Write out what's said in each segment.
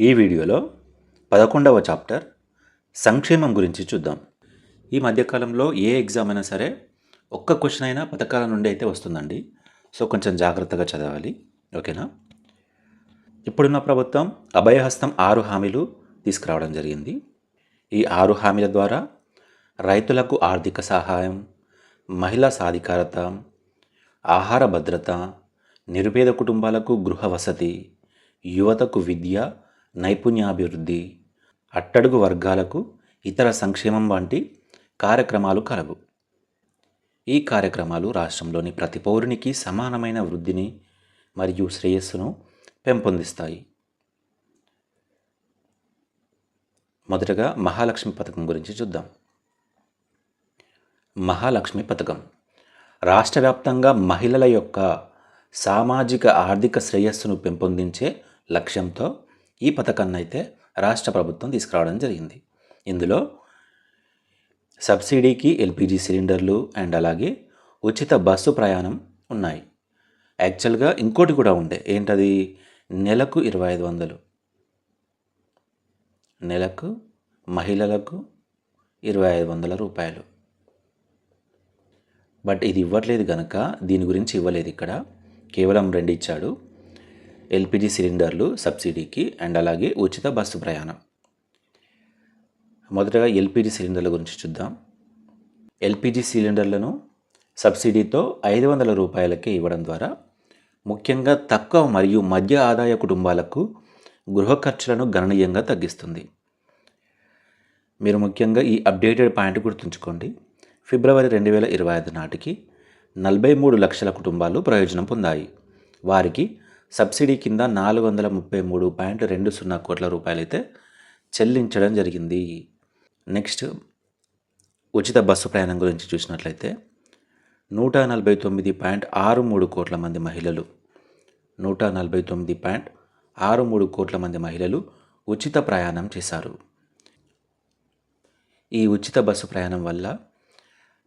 ఈ వీడియోలో పదకొండవ చాప్టర్ సంక్షేమం గురించి చూద్దాం. ఈ మధ్యకాలంలో ఏ ఎగ్జామ్ అయినా సరే ఒక్క క్వశ్చన్ అయినా పథకాల నుండి అయితే వస్తుందండి. సో కొంచెం జాగ్రత్తగా చదవాలి. ఓకేనా? ఇప్పుడున్న ప్రభుత్వం అభయహస్తం ఆరు హామీలు తీసుకురావడం జరిగింది. ఈ ఆరు హామీల ద్వారా రైతులకు ఆర్థిక సహాయం మహిళా సాధికారత ఆహార భద్రత నిరుపేద కుటుంబాలకు గృహ వసతి యువతకు విద్య నైపుణ్యాభివృద్ధి అట్టడుగు వర్గాలకు ఇతర సంక్షేమం వంటి కార్యక్రమాలు కలవు. ఈ కార్యక్రమాలు రాష్ట్రంలోని ప్రతి పౌరునికి సమానమైన వృద్ధిని మరియు శ్రేయస్సును పెంపొందిస్తాయి. మొదటగా మహాలక్ష్మి పథకం గురించి చూద్దాం. మహాలక్ష్మి పథకం. రాష్ట్ర వ్యాప్తంగా మహిళల యొక్క సామాజిక ఆర్థిక శ్రేయస్సును పెంపొందించే లక్ష్యంతో ఈ పథకాన్ని అయితే రాష్ట్ర ప్రభుత్వం తీసుకురావడం జరిగింది. ఇందులో సబ్సిడీకి ఎల్పిజి సిలిండర్లు అండ్ అలాగే ఉచిత బస్సు ప్రయాణం ఉన్నాయి. యాక్చువల్గా ఇంకోటి కూడా ఉండే. ఏంటది? నెలకు ఇరవై ఐదు వందలు. నెలకు మహిళలకు ఇరవై ఐదు వందల రూపాయలు. బట్ ఇది ఇవ్వట్లేదు కనుక దీని గురించి ఇవ్వలేదు ఇక్కడ. కేవలం రెండు ఇచ్చాడు ఎల్పిజి సిలిండర్లు సబ్సిడీకి అండ్ అలాగే ఉచిత బస్సు ప్రయాణం. మొదటగా ఎల్పిజి సిలిండర్ల గురించి చూద్దాం. ఎల్పిజి సిలిండర్లను సబ్సిడీతో ఐదు వందల రూపాయలకే ఇవ్వడం ద్వారా ముఖ్యంగా తక్కువ మరియు మధ్య ఆదాయ కుటుంబాలకు గృహ ఖర్చులను గణనీయంగా తగ్గిస్తుంది. మీరు ముఖ్యంగా ఈ అప్డేటెడ్ పాయింట్ గుర్తుంచుకోండి. ఫిబ్రవరి రెండు వేల ఇరవై ఐదు నాటికి నలభై మూడు లక్షల కుటుంబాలు ప్రయోజనం పొందాయి. వారికి సబ్సిడీ కింద నాలుగు వందల ముప్పై మూడు పాయింట్ రెండు సున్నా కోట్ల రూపాయలైతే చెల్లించడం జరిగింది. నెక్స్ట్ ఉచిత బస్సు ప్రయాణం గురించి చూసినట్లయితే నూట నలభై తొమ్మిది పాయింట్ ఆరు మూడు కోట్ల మంది మహిళలు నూట నలభై తొమ్మిది పాయింట్ ఆరు మూడు కోట్ల మంది మహిళలు ఉచిత ప్రయాణం చేశారు. ఈ ఉచిత బస్సు ప్రయాణం వల్ల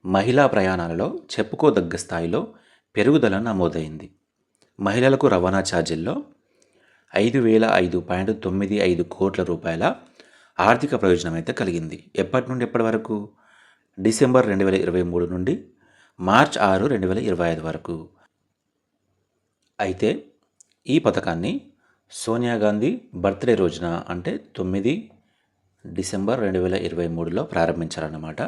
మహిళా ప్రయాణాలలో చెప్పుకోదగ్గ స్థాయిలో పెరుగుదల నమోదైంది. మహిళలకు రవాణా ఛార్జీల్లో ఐదు వేల ఐదు పాయింట్ తొమ్మిది ఐదు కోట్ల రూపాయల ఆర్థిక ప్రయోజనం అయితే కలిగింది. ఎప్పటి నుండి ఎప్పటి వరకు? డిసెంబర్ రెండు వేల ఇరవై మూడు నుండి మార్చ్ ఆరు రెండు వేల ఇరవై ఐదు వరకు. అయితే ఈ పథకాన్ని సోనియా గాంధీ బర్త్డే రోజున అంటే తొమ్మిది డిసెంబర్ రెండు వేల ఇరవై మూడులో ప్రారంభించారన్నమాట.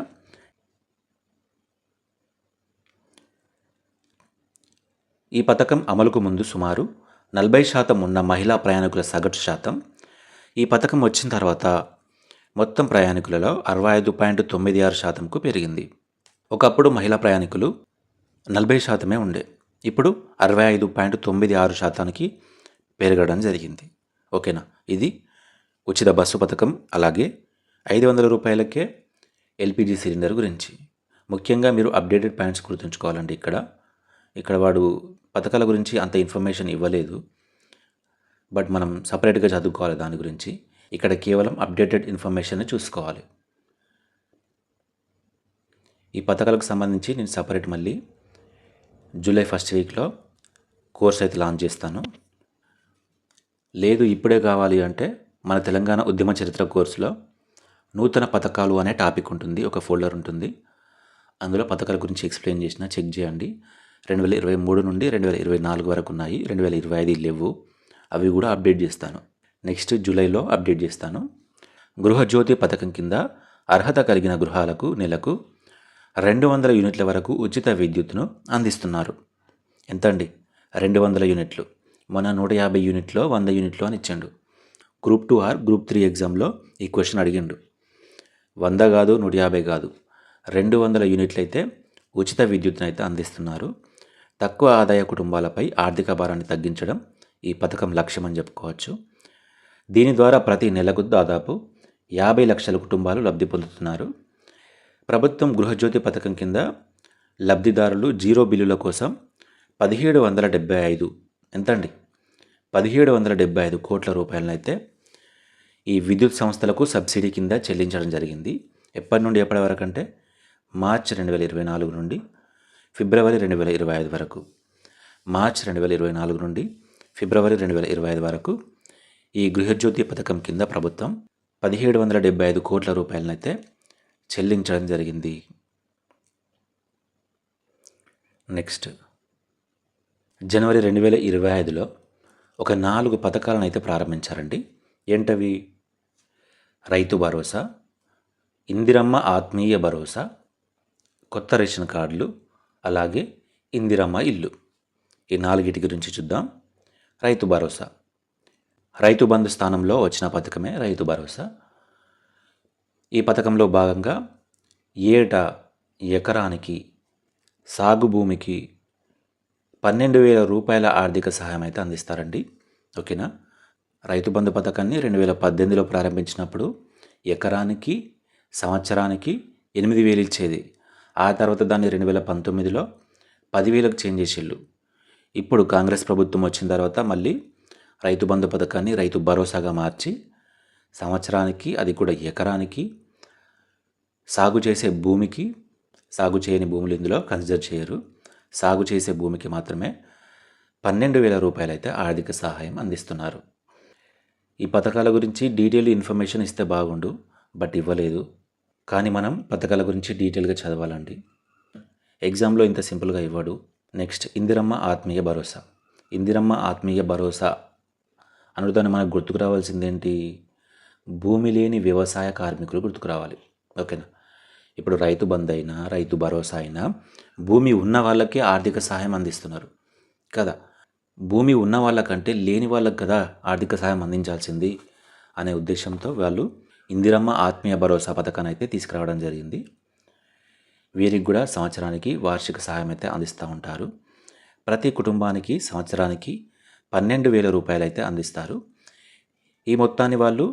ఈ పథకం అమలుకు ముందు సుమారు నలభై శాతం ఉన్న మహిళా ప్రయాణికుల సగటు శాతం. ఈ పథకం వచ్చిన తర్వాత మొత్తం ప్రయాణికులలో అరవై ఐదు పాయింట్ తొమ్మిది ఆరు శాతంకు పెరిగింది. ఒకప్పుడు మహిళా ప్రయాణికులు నలభై శాతమే ఉండే. ఇప్పుడు అరవై ఐదు పాయింట్ తొమ్మిది ఆరు శాతానికి పెరగడం జరిగింది. ఓకేనా? ఇది ఉచిత బస్సు పథకం అలాగే ఐదు వందల రూపాయలకే ఎల్పిజి సిలిండర్ గురించి. ముఖ్యంగా మీరు అప్డేటెడ్ పాయింట్స్ గుర్తుంచుకోవాలండి ఇక్కడ. ఇక్కడ వాడు పథకాల గురించి అంత ఇన్ఫర్మేషన్ ఇవ్వలేదు. బట్ మనం సపరేట్గా చదువుకోవాలి దాని గురించి. ఇక్కడ కేవలం అప్డేటెడ్ ఇన్ఫర్మేషన్ చూసుకోవాలి. ఈ పథకాలకు సంబంధించి నేను సపరేట్ మళ్ళీ జూలై ఫస్ట్ వీక్లో కోర్స్ అయితే లాంచ్ చేస్తాను. లేదు ఇప్పుడే కావాలి అంటే మన తెలంగాణ ఉద్యమ చరిత్ర కోర్సులో నూతన పథకాలు అనే టాపిక్ ఉంటుంది. ఒక ఫోల్డర్ ఉంటుంది. అందులో పథకాల గురించి ఎక్స్ప్లెయిన్ చేసిన చెక్ చేయండి. రెండు వేల ఇరవై మూడు నుండి రెండు వేల ఇరవై నాలుగు వరకు ఉన్నాయి. రెండు వేల ఇరవై ఐదు లేవు. అవి కూడా అప్డేట్ చేస్తాను. నెక్స్ట్ జూలైలో అప్డేట్ చేస్తాను. గృహజ్యోతి పథకం కింద అర్హత కలిగిన గృహాలకు నెలకు రెండు వందల యూనిట్ల వరకు ఉచిత విద్యుత్ను అందిస్తున్నారు. ఎంత అండి రెండు వందల యూనిట్లు. మొన్న నూట యాభై యూనిట్లో వంద యూనిట్లు అని ఇచ్చాడు. Group two or group three ఎగ్జామ్లో ఈ క్వశ్చన్ అడిగిండు. వంద కాదు నూట యాభై కాదు. రెండు వందల యూనిట్లు అయితే ఉచిత విద్యుత్ను అయితే అందిస్తున్నారు. తక్కువ ఆదాయ కుటుంబాలపై ఆర్థిక భారాన్ని తగ్గించడం ఈ పథకం లక్ష్యమని చెప్పుకోవచ్చు. దీని ద్వారా ప్రతి నెలకు దాదాపు యాభై లక్షల కుటుంబాలు లబ్ధి పొందుతున్నారు. ప్రభుత్వం గృహజ్యోతి పథకం కింద లబ్ధిదారులు జీరో బిల్లుల కోసం పదిహేడు వందల డెబ్బై ఐదు ఎంతండి? పదిహేడు వందల డెబ్బై ఐదు కోట్ల రూపాయలనైతే ఈ విద్యుత్ సంస్థలకు సబ్సిడీ కింద చెల్లించడం జరిగింది. ఎప్పటి నుండి ఎప్పటి వరకు అంటే మార్చ్ రెండు వేల ఇరవై నాలుగు నుండి ఫిబ్రవరి రెండు వేల ఇరవై ఐదు వరకు మార్చ్ రెండు వేల ఇరవై నాలుగు నుండి ఫిబ్రవరి రెండు వేల ఇరవై ఐదు వరకు ఈ గృహజ్యోతి పథకం కింద ప్రభుత్వం పదిహేడు వందల డెబ్బై ఐదు కోట్ల రూపాయలనైతే చెల్లించడం జరిగింది. నెక్స్ట్ జనవరి రెండు వేల ఇరవై ఐదులో ఒక నాలుగు పథకాలను అయితే ప్రారంభించారండి. ఏంటవి? రైతు భరోసా ఇందిరమ్మ ఆత్మీయ భరోసా కొత్త రేషన్ కార్డులు అలాగే ఇందిరమ్మ ఇల్లు. ఈ నాలుగిటి గురించి చూద్దాం. రైతు భరోసా. రైతు బంధు స్థానంలో వచ్చిన పథకమే రైతు భరోసా. ఈ పథకంలో భాగంగా ఏటా ఎకరానికి సాగు భూమికి పన్నెండు వేల రూపాయల ఆర్థిక సహాయం అయితే అందిస్తారండి. ఓకేనా? రైతు బంధు పథకాన్ని రెండు వేల పద్దెనిమిదిలో ప్రారంభించినప్పుడు ఎకరానికి సంవత్సరానికి ఎనిమిది వేలు ఇచ్చేది. ఆ తర్వాత దాన్ని రెండు వేల పంతొమ్మిదిలో పదివేలకు చేంజ్ చేసిళ్ళు. ఇప్పుడు కాంగ్రెస్ ప్రభుత్వం వచ్చిన తర్వాత మళ్ళీ రైతు బంధు పథకాన్ని రైతు భరోసాగా మార్చి సంవత్సరానికి అది కూడా ఎకరానికి సాగు చేసే భూమికి సాగు చేయని భూములు ఇందులో కన్సిడర్ చేయరు. సాగు చేసే భూమికి మాత్రమే పన్నెండు వేల రూపాయలు అయితే ఆర్థిక సహాయం అందిస్తున్నారు. ఈ పథకాల గురించి డీటెయిల్ ఇన్ఫర్మేషన్ ఇస్తే బాగుండు బట్ ఇవ్వలేదు. కానీ మనం పథకాల గురించి డీటెయిల్గా చదవాలండి. ఎగ్జామ్లో ఇంత సింపుల్గా ఇవ్వడు. నెక్స్ట్ ఇందిరమ్మ ఆత్మీయ భరోసా. ఇందిరమ్మ ఆత్మీయ భరోసా అనుదాన్ని మనకు గుర్తుకు రావాల్సిందేంటి? భూమి లేని వ్యవసాయ కార్మికులు గుర్తుకు రావాలి. ఓకేనా? ఇప్పుడు రైతు బంద్ అయినా రైతు భరోసా అయినా భూమి ఉన్న వాళ్ళకే ఆర్థిక సహాయం అందిస్తున్నారు. కదా? భూమి ఉన్న వాళ్ళకంటే లేని వాళ్ళకి కదా ఆర్థిక సహాయం అందించాల్సింది అనే ఉద్దేశంతో వాళ్ళు ఇందిరమ్మ ఆత్మీయ భరోసా పథకాన్ని అయితే తీసుకురావడం జరిగింది. వీరికి కూడా సంవత్సరానికి వార్షిక సహాయం అయితే అందిస్తూ ఉంటారు. ప్రతి కుటుంబానికి సంవత్సరానికి పన్నెండు వేల రూపాయలు అయితే అందిస్తారు. ఈ మొత్తాన్ని వాళ్ళు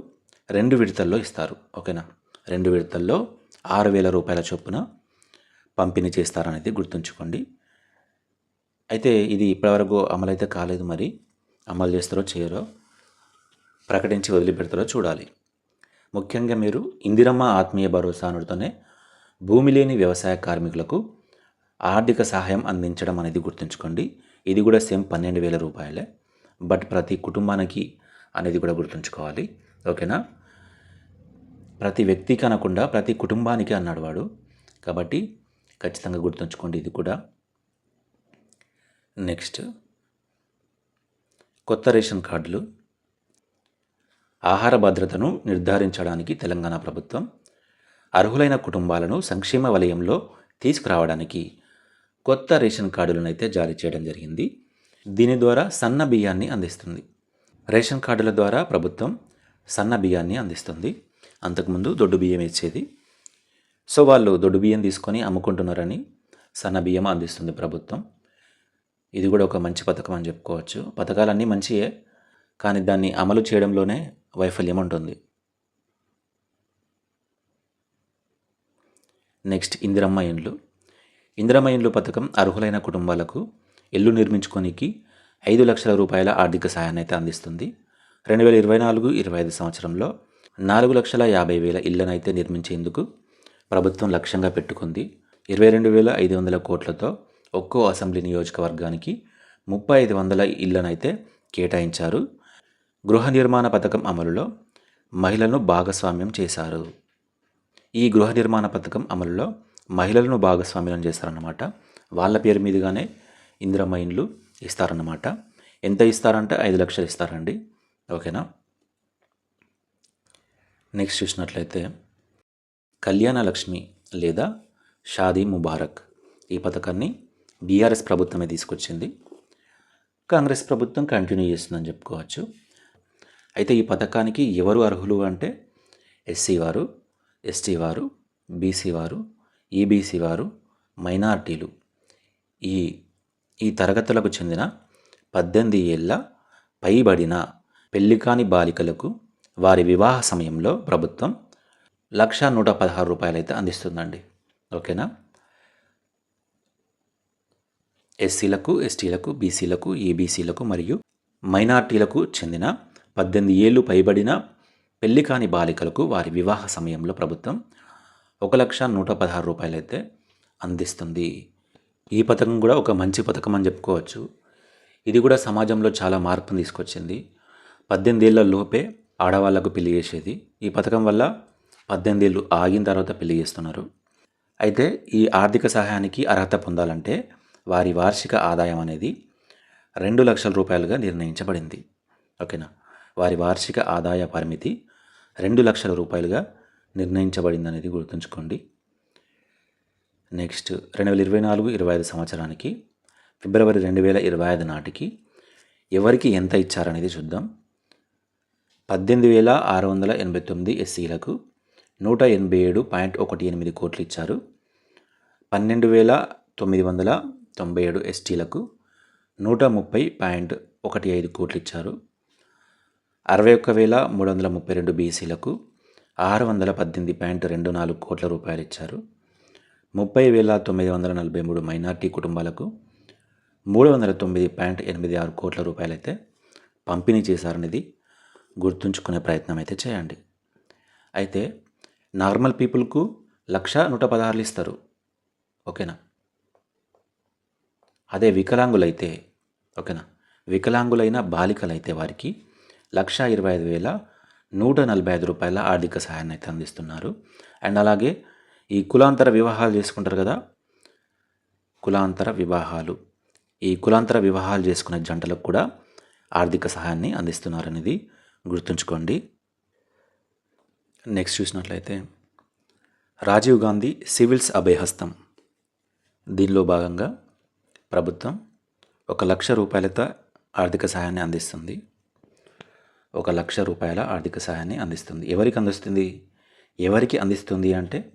రెండు విడతల్లో ఇస్తారు. ఓకేనా? రెండు విడతల్లో ఆరు వేల రూపాయల చొప్పున పంపిణీ చేస్తారనేది గుర్తుంచుకోండి. అయితే ఇది ఇప్పటివరకు అమలైతే కాలేదు మరి. అమలు చేస్తారో చేయరో ప్రకటించి వదిలిపెడతారో చూడాలి. ముఖ్యంగా మీరు ఇందిరమ్మ ఆత్మీయ భరోసా అనుడితోనే భూమి లేని వ్యవసాయ కార్మికులకు ఆర్థిక సహాయం అందించడం అనేది గుర్తుంచుకోండి. ఇది కూడా సేమ్ పన్నెండు వేల రూపాయలే. బట్ ప్రతి కుటుంబానికి అనేది కూడా గుర్తుంచుకోవాలి. ఓకేనా? ప్రతి వ్యక్తికి అనకుండా ప్రతి కుటుంబానికి అన్నాడు వాడు. కాబట్టి ఖచ్చితంగా గుర్తుంచుకోండి ఇది కూడా. నెక్స్ట్ కొత్త రేషన్ కార్డులు. ఆహార భద్రతను నిర్ధారించడానికి తెలంగాణ ప్రభుత్వం అర్హులైన కుటుంబాలను సంక్షేమ వలయంలో తీసుకురావడానికి కొత్త రేషన్ కార్డులను అయితే జారీ చేయడం జరిగింది. దీని ద్వారా సన్న బియ్యాన్ని అందిస్తుంది. రేషన్ కార్డుల ద్వారా ప్రభుత్వం సన్న బియ్యాన్ని అందిస్తుంది. అంతకుముందు దొడ్డు బియ్యం ఇచ్చేది. సో వాళ్ళు దొడ్డు బియ్యం తీసుకొని అమ్ముకుంటున్నారని సన్న బియ్యం అందిస్తుంది ప్రభుత్వం. ఇది కూడా ఒక మంచి పథకం అని చెప్పుకోవచ్చు. పథకాలన్నీ మంచియే కానీ దాన్ని అమలు చేయడంలోనే వైఫల్యం ఉంటుంది. నెక్స్ట్ ఇందిరమ్మ ఇండ్లు ఇందిరమ్మ ఇండ్లు పథకం అర్హులైన కుటుంబాలకు ఇల్లు నిర్మించుకోనికి ఐదు లక్షల రూపాయల ఆర్థిక సహాయాన్ని అయితే అందిస్తుంది. రెండు వేల ఇరవై నాలుగు ఇరవై ఐదు సంవత్సరంలో నాలుగు లక్షల యాభై వేల ఇళ్ళనైతే నిర్మించేందుకు ప్రభుత్వం లక్ష్యంగా పెట్టుకుంది. ఇరవై రెండు వేల ఐదు వందల కోట్లతో ఒక్కో అసెంబ్లీ నియోజకవర్గానికి ముప్పై ఐదు వందల ఇళ్ళనైతే కేటాయించారు. గృహ నిర్మాణ పథకం అమలులో మహిళలను భాగస్వామ్యం చేశారు. ఈ గృహ నిర్మాణ పథకం అమలులో మహిళలను భాగస్వామ్యం చేస్తారన్నమాట. వాళ్ళ పేరు మీదుగానే ఇందిరమ్మ ఇండ్లు ఇస్తారన్నమాట. ఎంత ఇస్తారంటే ఐదు లక్షలు ఇస్తారండి. ఓకేనా? నెక్స్ట్ చూసినట్లయితే కళ్యాణ లక్ష్మి లేదా షాదీ ముబారక్ ఈ పథకాన్ని బీఆర్ఎస్ ప్రభుత్వమే తీసుకొచ్చింది. కాంగ్రెస్ ప్రభుత్వం కంటిన్యూ చేస్తుందని చెప్పుకోవచ్చు. అయితే ఈ పథకానికి ఎవరు అర్హులు అంటే ఎస్సీ వారు ఎస్టీ వారు బీసీ వారు ఈబీసీ వారు మైనార్టీలు. ఈ ఈ తరగతులకు చెందిన పద్దెనిమిది ఏళ్ళ పైబడిన పెళ్ళికాని బాలికలకు వారి వివాహ సమయంలో ప్రభుత్వం లక్ష నూట పదహారు రూపాయలు అయితే అందిస్తుందండి. ఓకేనా? ఎస్సీలకు ఎస్టీలకు బీసీలకు ఈబీసీలకు మరియు మైనార్టీలకు చెందిన పద్దెనిమిది ఏళ్ళు పైబడిన పెళ్ళి కాని బాలికలకు వారి వివాహ సమయంలో ప్రభుత్వం ఒక లక్ష నూట పదహారు రూపాయలైతే అందిస్తుంది. ఈ పథకం కూడా ఒక మంచి పథకం అని చెప్పుకోవచ్చు. ఇది కూడా సమాజంలో చాలా మార్పును తీసుకొచ్చింది. పద్దెనిమిదేళ్ళ లోపే ఆడవాళ్ళకు పెళ్ళి చేసేది. ఈ పథకం వల్ల పద్దెనిమిది ఏళ్ళు ఆగిన తర్వాత పెళ్ళి చేస్తున్నారు. అయితే ఈ ఆర్థిక సహాయానికి అర్హత పొందాలంటే వారి వార్షిక ఆదాయం అనేది రెండు లక్షల రూపాయలుగా నిర్ణయించబడింది. ఓకేనా? వారి వార్షిక ఆదాయ పరిమితి రెండు లక్షల రూపాయలుగా నిర్ణయించబడింది అనేది గుర్తుంచుకోండి. నెక్స్ట్ రెండు వేల ఇరవై నాలుగు ఇరవై ఐదు సంవత్సరానికి ఫిబ్రవరి రెండు వేల ఇరవై ఐదు నాటికి ఎవరికి ఎంత ఇచ్చారనేది చూద్దాం. పద్దెనిమిది వేల ఆరు వందల ఎనభై తొమ్మిది ఎస్సీలకు నూట ఎనభై ఏడు పాయింట్ ఒకటి ఎనిమిది కోట్లు ఇచ్చారు. పన్నెండు వేల తొమ్మిది వందల తొంభై ఏడు ఎస్టీలకు నూట ముప్పై పాయింట్ ఒకటి ఐదు కోట్లు ఇచ్చారు. అరవై ఒక్క వేల మూడు వందల ముప్పై రెండు బీసీలకు ఆరు వందల పద్దెనిమిది పాయింట్ రెండు నాలుగు కోట్ల రూపాయలు ఇచ్చారు. ముప్పై వేల తొమ్మిది వందల నలభై మూడు మైనార్టీ కుటుంబాలకు మూడు వందల తొమ్మిది పాయింట్ ఎనిమిది ఆరు కోట్ల రూపాయలు అయితే పంపిణీ చేశారనేది గుర్తుంచుకునే ప్రయత్నం అయితే చేయండి. అయితే నార్మల్ పీపుల్కు లక్ష నూట పదహారులు ఇస్తారు. ఓకేనా? అదే వికలాంగులైతే ఓకేనా? వికలాంగులైన బాలికలైతే వారికి లక్ష ఇరవై ఐదు వేల నూట నలభై ఐదు రూపాయల ఆర్థిక సహాయాన్ని అయితే అందిస్తున్నారు. అండ్ అలాగే ఈ కులాంతర వివాహాలు చేసుకుంటారు కదా కులాంతర వివాహాలు. ఈ కులాంతర వివాహాలు చేసుకునే జంటలకు కూడా ఆర్థిక సహాయాన్ని అందిస్తున్నారనేది గుర్తుంచుకోండి. నెక్స్ట్ చూసినట్లయితే రాజీవ్ గాంధీ సివిల్స్ అభయహస్తం. దీనిలో భాగంగా ప్రభుత్వం ఒక లక్ష రూపాయలతో ఆర్థిక సహాయాన్ని అందిస్తుంది. ఒక లక్ష రూపాయల ఆర్థిక సహాయాన్ని అందిస్తుంది. ఎవరికి అందిస్తుంది? ఎవరికి అందిస్తుంది అంటే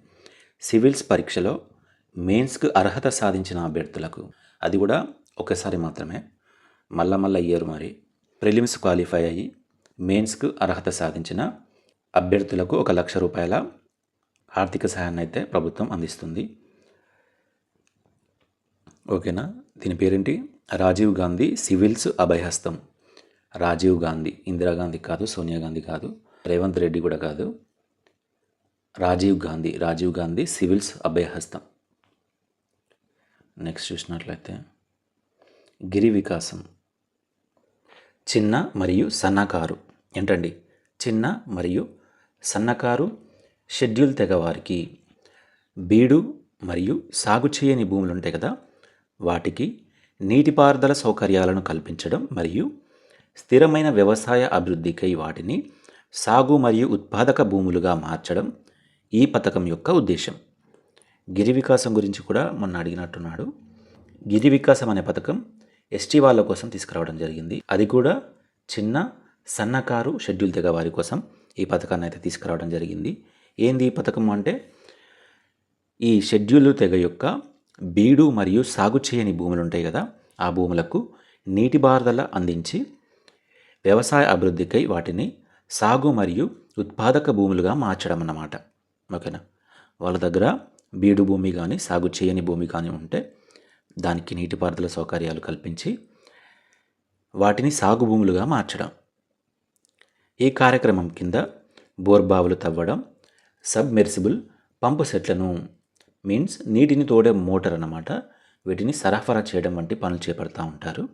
సివిల్స్ పరీక్షలో మెయిన్స్కు అర్హత సాధించిన అభ్యర్థులకు. అది కూడా ఒకసారి మాత్రమే. మళ్ళా మళ్ళీ ఇయ్యరు మరి ప్రిలిమ్స్ క్వాలిఫై అయ్యి మెయిన్స్కు అర్హత సాధించిన అభ్యర్థులకు ఒక లక్ష రూపాయల ఆర్థిక సహాయాన్ని అయితే ప్రభుత్వం అందిస్తుంది. ఓకేనా? దీని పేరేంటి? రాజీవ్ గాంధీ సివిల్స్ అభయహస్తం. రాజీవ్ గాంధీ ఇందిరాగాంధీ కాదు సోనియా గాంధీ కాదు రేవంత్ రెడ్డి కూడా కాదు. రాజీవ్ గాంధీ రాజీవ్ గాంధీ సివిల్స్ అభయహస్తం. నెక్స్ట్ చూసినట్లయితే గిరి వికాసం. చిన్న మరియు సన్నకారు. ఏంటండి? చిన్న మరియు సన్నకారు షెడ్యూల్ తెగవారికి. బీడు మరియు సాగు చేయని భూములు ఉంటాయి కదా వాటికి నీటిపారుదల సౌకర్యాలను కల్పించడం మరియు స్థిరమైన వ్యవసాయ అభివృద్ధికై వాటిని సాగు మరియు ఉత్పాదక భూములుగా మార్చడం ఈ పథకం యొక్క ఉద్దేశం. గిరి వికాసం గురించి కూడా మొన్న అడిగినట్టున్నాడు. గిరి వికాసం అనే పథకం ఎస్టీ వాళ్ళ కోసం తీసుకురావడం జరిగింది. అది కూడా చిన్న సన్నకారు షెడ్యూల్ తెగ వారి కోసం ఈ పథకాన్ని అయితే తీసుకురావడం జరిగింది. ఏంది ఈ పథకం అంటే? ఈ షెడ్యూల్ తెగ యొక్క బీడు మరియు సాగు చేయని భూములు ఉంటాయి కదా ఆ భూములకు నీటిపారుదల అందించి వ్యవసాయ అభివృద్ధికై వాటిని సాగు మరియు ఉత్పాదక భూములుగా మార్చడం అన్నమాట. ఓకేనా? వాళ్ళ దగ్గర బీడు భూమి కానీ సాగు చేయని భూమి కానీ ఉంటే దానికి నీటిపారుదల సౌకర్యాలు కల్పించి వాటిని సాగు భూములుగా మార్చడం. ఈ కార్యక్రమం కింద బోర్బావులు తవ్వడం సబ్మెర్సిబుల్ పంపు సెట్లను మీన్స్ నీటిని తోడే మోటార్ అన్నమాట. వీటిని సరఫరా చేయడం వంటి పనులు చేపడతా ఉంటారు.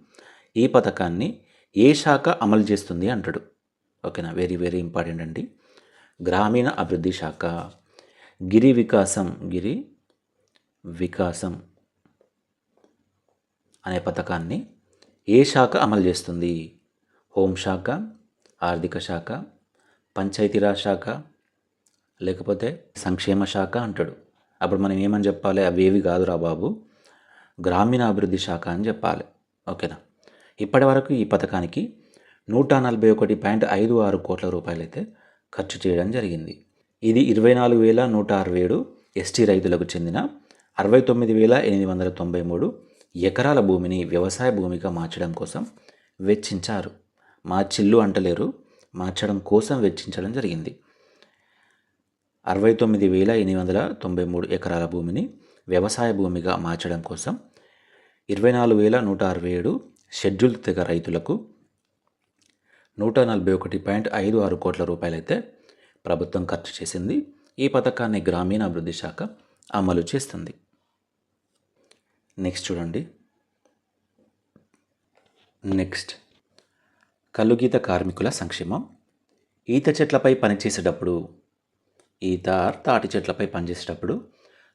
ఈ పథకాన్ని ఏ శాఖ అమలు చేస్తుంది అంటాడు. ఓకేనా? వెరీ వెరీ ఇంపార్టెంట్ అండి. గ్రామీణ అభివృద్ధి శాఖ గిరి వికాసం గిరి వికాసం అనే పథకాన్ని ఏ శాఖ అమలు చేస్తుంది? హోంశాఖ ఆర్థిక శాఖ పంచాయతీరాజ్ శాఖ లేకపోతే సంక్షేమ శాఖ అంటాడు. అప్పుడు మనం ఏమని చెప్పాలి? అవి ఏవి కాదురా బాబు. గ్రామీణ అభివృద్ధి శాఖ అని చెప్పాలి. ఓకేనా? ఇప్పటి వరకు ఈ పథకానికి నూట నలభై ఒకటి పాయింట్ ఐదు ఆరు కోట్ల రూపాయలైతే ఖర్చు చేయడం జరిగింది. ఇది ఇరవై నాలుగు వేల నూట అరవై ఏడు ఎస్టీ రైతులకు చెందిన అరవై తొమ్మిది వేల ఎనిమిది వందల తొంభై మూడు ఎకరాల భూమిని వ్యవసాయ భూమిగా మార్చడం కోసం వెచ్చించారు. మార్చిల్లు అంటలేరు మార్చడం కోసం వెచ్చించడం జరిగింది. అరవై తొమ్మిది వేల ఎనిమిది వందల తొంభై మూడు ఎకరాల భూమిని వ్యవసాయ భూమిగా మార్చడం కోసం ఇరవై నాలుగు వేల నూట అరవై ఏడు షెడ్యూల్ తెగ రైతులకు నూట నలభై ఒకటి పాయింట్ ఐదు ఆరు కోట్ల రూపాయలైతే ప్రభుత్వం ఖర్చు చేసింది. ఈ పథకాన్ని గ్రామీణాభివృద్ధి శాఖ అమలు చేస్తుంది. నెక్స్ట్ చూడండి. నెక్స్ట్. కల్లుగీత కార్మికుల సంక్షేమం. ఈత చెట్లపై పనిచేసేటప్పుడు ఈత తాటి చెట్లపై పనిచేసేటప్పుడు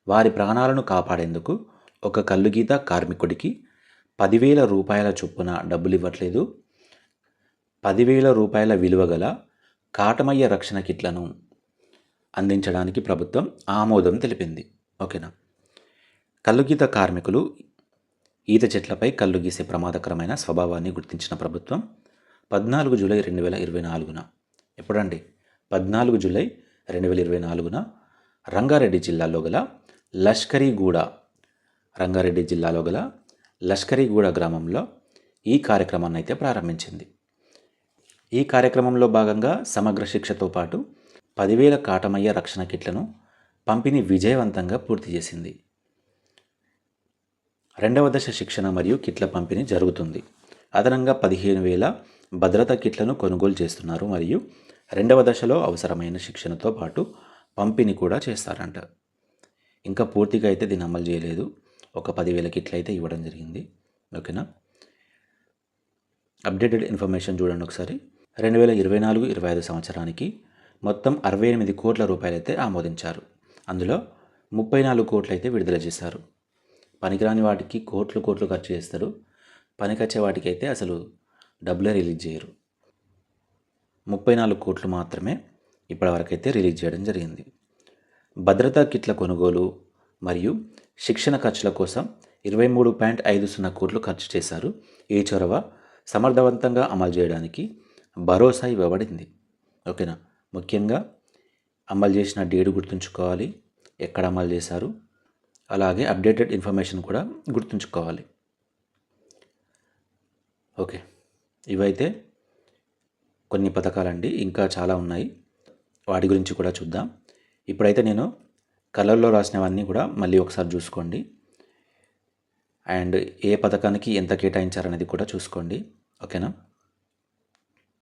వారి ప్రాణాలను కాపాడేందుకు ఒక కల్లుగీత కార్మికుడికి పదివేల రూపాయల చొప్పున డబ్బులు ఇవ్వట్లేదు. పదివేల రూపాయల విలువ గల కాటమయ్య రక్షణ కిట్లను అందించడానికి ప్రభుత్వం ఆమోదం తెలిపింది. ఓకేనా? కల్లుగీత కార్మికులు ఈత చెట్లపై కళ్ళు గీసే ప్రమాదకరమైన స్వభావాన్ని గుర్తించిన ప్రభుత్వం పద్నాలుగు జూలై రెండు వేల ఇరవై నాలుగున ఎప్పుడండి? పద్నాలుగు జూలై రెండు వేల ఇరవై నాలుగున రంగారెడ్డి జిల్లాలో గల లష్కరీగూడ రంగారెడ్డి జిల్లాలో గల లష్కరీగూడ గ్రామంలో ఈ కార్యక్రమాన్ని అయితే ప్రారంభించింది. ఈ కార్యక్రమంలో భాగంగా సమగ్ర శిక్షతో పాటు పదివేల కాటమయ్య రక్షణ కిట్లను పంపిణీ విజయవంతంగా పూర్తి చేసింది. రెండవ దశ శిక్షణ మరియు కిట్ల పంపిణీ జరుగుతుంది. అదనంగా పదిహేను వేల భద్రతా కిట్లను కొనుగోలు చేస్తున్నారు మరియు రెండవ దశలో అవసరమైన శిక్షణతో పాటు పంపిణీ కూడా చేస్తారంట. ఇంకా పూర్తిగా అయితే దీన్ని అమలు చేయలేదు. ఒక పదివేల కిట్లు అయితే ఇవ్వడం జరిగింది. ఓకేనా? అప్డేటెడ్ ఇన్ఫర్మేషన్ చూడండి ఒకసారి. రెండు వేల ఇరవై నాలుగు ఇరవై ఐదు సంవత్సరానికి మొత్తం అరవై ఎనిమిది కోట్ల రూపాయలు అయితే ఆమోదించారు. అందులో ముప్పై నాలుగు కోట్లు అయితే విడుదల చేశారు. పనికిరాని వాటికి కోట్లు కోట్లు ఖర్చు చేస్తారు. పనికొచ్చే వాటికి అయితే అసలు డబ్బులే రిలీజ్ చేయరు. ముప్పై నాలుగు కోట్లు మాత్రమే ఇప్పటివరకైతే రిలీజ్ చేయడం జరిగింది. భద్రతా కిట్ల కొనుగోలు మరియు శిక్షణ ఖర్చుల కోసం ఇరవై మూడు పాయింట్ ఐదు సున్నా కోట్లు ఖర్చు చేశారు. ఈ చొరవ సమర్థవంతంగా అమలు చేయడానికి భరోసా ఇవ్వబడింది. ఓకేనా? ముఖ్యంగా అమలు చేసిన డేటు గుర్తుంచుకోవాలి. ఎక్కడ అమలు చేశారు? అలాగే అప్డేటెడ్ ఇన్ఫర్మేషన్ కూడా గుర్తుంచుకోవాలి. ఓకే. ఇవైతే కొన్ని పథకాలండి. ఇంకా చాలా ఉన్నాయి. వాటి గురించి కూడా చూద్దాం. ఇప్పుడైతే నేను కలర్లో రాసినవన్నీ కూడా మళ్ళీ ఒకసారి చూసుకోండి. అండ్ ఏ పథకానికి ఎంత కేటాయించారనేది కూడా చూసుకోండి. ఓకేనా?